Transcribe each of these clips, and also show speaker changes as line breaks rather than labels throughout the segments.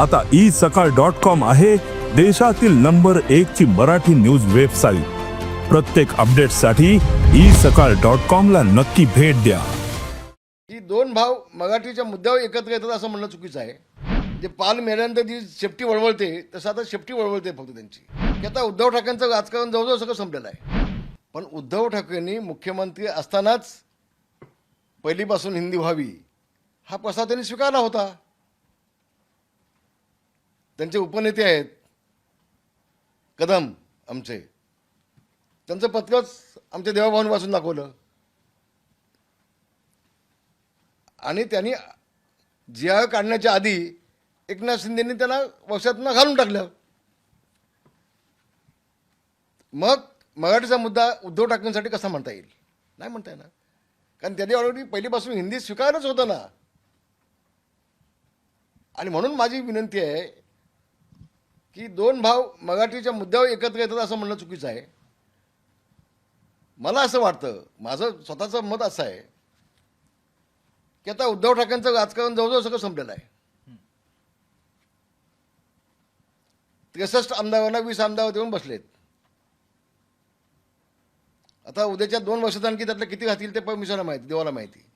आता ई सकाळ dot com आहे देशातील नंबर एक ची मराठी न्यूज वेबसाईट. प्रत्येक अपडेटसाठी ई सकाळ डॉट कॉम ला नक्की भेट द्या.
ही दोन भाव मराठीच्या मुद्द्यावर एकत्र येतात असं म्हणणं चुकीचं आहे. जे पाल मेल्यानंतर जी शेपटी वळवळते तसं आता शेपटी वळवळते फक्त त्यांची. की आता उद्धव ठाकरेंचं राजकारण जवळजवळ सगळं संपलेलं आहे. पण उद्धव ठाकरेंनी मुख्यमंत्री असतानाच पहिलीपासून हिंदी व्हावी हा प्रस्ताव त्यांनी स्वीकारला होता. त्यांचे उपनेते आहेत. कदम आमचे. त्यांचं पत्रच आमच्या देवाभावाने वाचून दाखवलं. आणि त्यांनी जी आर काढण्याच्या आधी एकनाथ शिंदेनी त्यांना वर्षातनं घालून टाकलं. मग मराठीचा मुद्दा उद्धव ठाकरेंसाठी कसा म्हणता येईल? नाही म्हणता येणार. कारण त्यांनी ऑलरेडी पहिलीपासून हिंदी स्वीकारच होतं ना. आणि म्हणून माझी विनंती आहे की दोन भाव मराठीच्या मुद्द्यावर एकत्र येतात असं म्हणणं चुकीचं आहे. मला असं वाटतं माझं स्वतःचं मत असं आहे की आता उद्धव ठाकरेंचं राजकारण जवळजवळ सगळं संपलेलं आहे. त्रेसष्ट आमदारांना वीस आमदार देऊन बसलेत. आता उद्याच्या दोन वर्षात आणखी त्यातलं किती राहतील ते परमिशनला माहिती देवाला माहिती.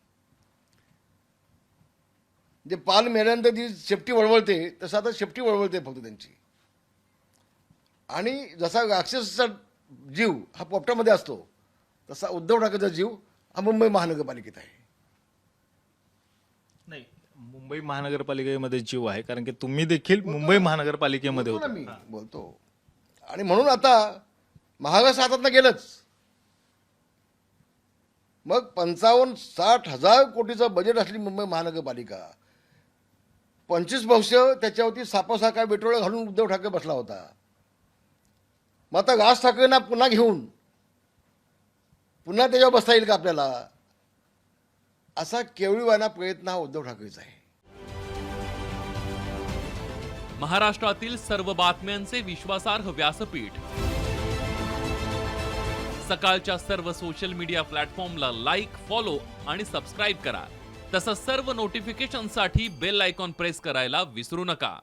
जे पाल मेल्यानंतर जी शेपटी वळवळते तसं आता शेपटी वळवळते फक्त त्यांची. आणि जसा राक्षसाचा जीव हा पोपटामध्ये असतो तसा उद्धव ठाकरेचा जीव हा मुंबई महानगरपालिकेत आहे.
नाही मुंबई महानगरपालिकेमध्ये जीव आहे कारण की तुम्ही देखील मुंबई महानगरपालिकेमध्ये होता.
मी. बोलतो. आणि म्हणून आता महागास हातातनं गेलंच. मग पंचावन्न साठ हजार कोटीचं बजेट असली मुंबई महानगरपालिका. पंचवीस वर्ष त्याच्यावरती सापासाका बेटोळं घालून उद्धव ठाकरे बसला होता. मग आता राज ठाकरेंना पुन्हा घेऊन पुन्हा त्याच्यावर बसता येईल का आपल्याला? असा केवळीवाना प्रयत्न हा उद्धव ठाकरेचा आहे.
महाराष्ट्रातील सर्व बातम्यांचे विश्वासार्ह व्यासपीठ. सकाळच्या सर्व सोशल मीडिया प्लॅटफॉर्मला लाईक फॉलो आणि सबस्क्राईब करा. तसंच सर्व नोटिफिकेशनसाठी बेल आयकॉन प्रेस करायला विसरू नका.